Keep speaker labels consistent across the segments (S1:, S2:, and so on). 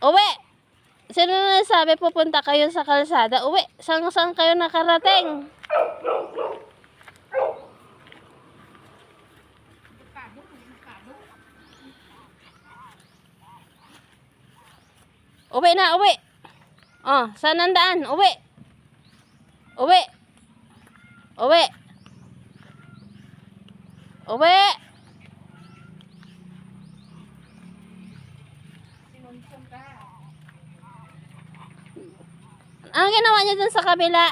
S1: Uwi! Sino na sabi pupunta kayo sa kalsada? Uwi! Saan saan kayo nakarating? Uwi na, uwi! Oh, saan ang daan? Uwi! Uwi! Uwi! Uwi! Anong ginawa niya dun sa kabila?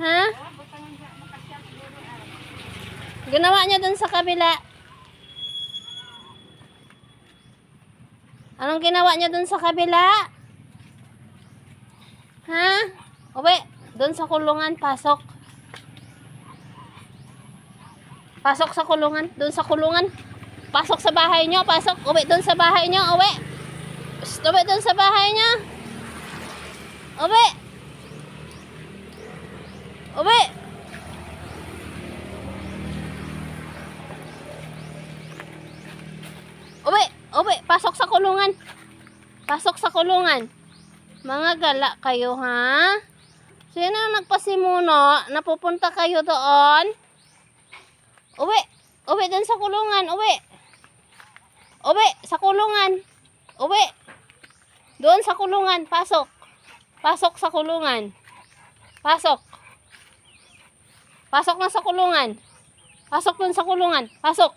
S1: Ha? Ginawa niya dun sa kabila? Anong ginawa niya dun sa kabila? Ha? Uwi, dun sa kulungan, pasok. Pasok sa kulungan, dun sa kulungan. Pasok sa bahay niyo, pasok. Uwi dun sa bahay niyo, uwi. Uwi dun sa bahay niyo. Uwi! Uwi! Uwi! Uwi! Pasok sa kulungan! Pasok sa kulungan! Mga gala kayo, ha? Sino ang nagpasimuno? Napupunta kayo doon? Uwi! Uwi dun sa kulungan! Uwi! Uwi! Sa kulungan! Uwi! Doon sa kulungan! Pasok! Pasok sa kulungan. Pasok. Pasok na sa kulungan. Pasok dun sa kulungan. Pasok.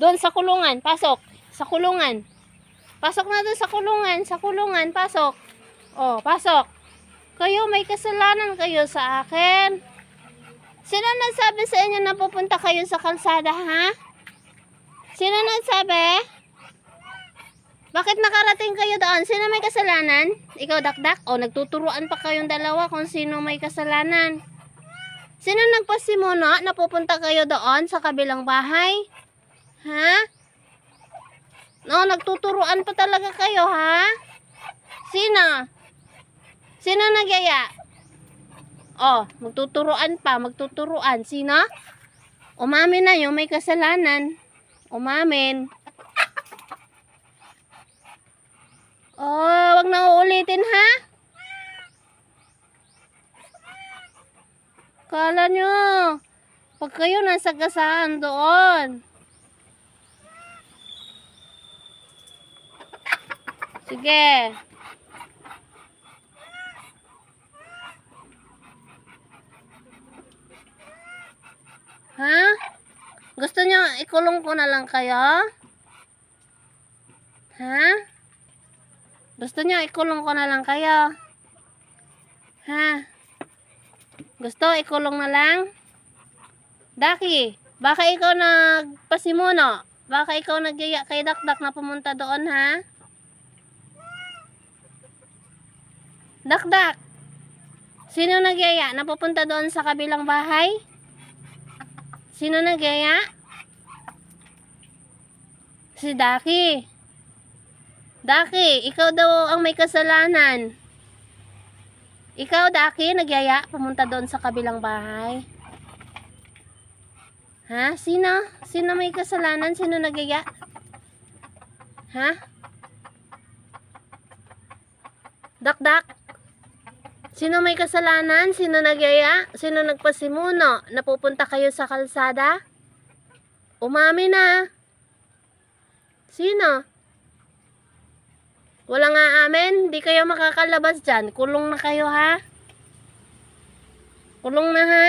S1: Doon sa kulungan. Pasok. Sa kulungan. Pasok na dun sa kulungan. Sa kulungan. Pasok. Oh, pasok. Kayo, may kasalanan kayo sa akin. Sino nagsabi sa inyo na pupunta kayo sa kalsada, ha? Sino nagsabi? Bakit nakarating kayo doon? Sino may kasalanan? Ikaw, dakdak? O, nagtuturuan pa kayong dalawa kung sino may kasalanan. Sino nagpasimuno na pupunta kayo doon sa kabilang bahay? Ha? No, nagtuturuan pa talaga kayo, ha? Sino? Sino nagyaya? Oh, magtuturuan pa, magtuturuan. Sino? Umamin na yung may kasalanan. Umamin. Oh, wag na uulitin ha. Kala nyo, pag kayo nasa gasahan doon. Sige. Ha? Gusto nyo ikulong ko na lang kayo? Ha? Gusto niyo ikulong ko na lang kayo? Ha? Gusto ikulong na lang? Daki, baka ikaw nagpasimuno. Baka ikaw nagyaya kay Dakdak na pumunta doon, ha? Dakdak, sino nagyaya na pupunta doon sa kabilang bahay? Sino nagyaya? Si Daki. Daki, ikaw daw ang may kasalanan. Ikaw, Daki, nagyaya, pumunta doon sa kabilang bahay. Ha? Sino? Sino may kasalanan? Sino nagyaya? Ha? Dak-dak? Sino may kasalanan? Sino nagyaya? Sino nagpasimuno? Napupunta kayo sa kalsada? Umami na. Sino? Wala nga amin, di kayo makakalabas dyan. Kulong na kayo ha? Kulong na ha?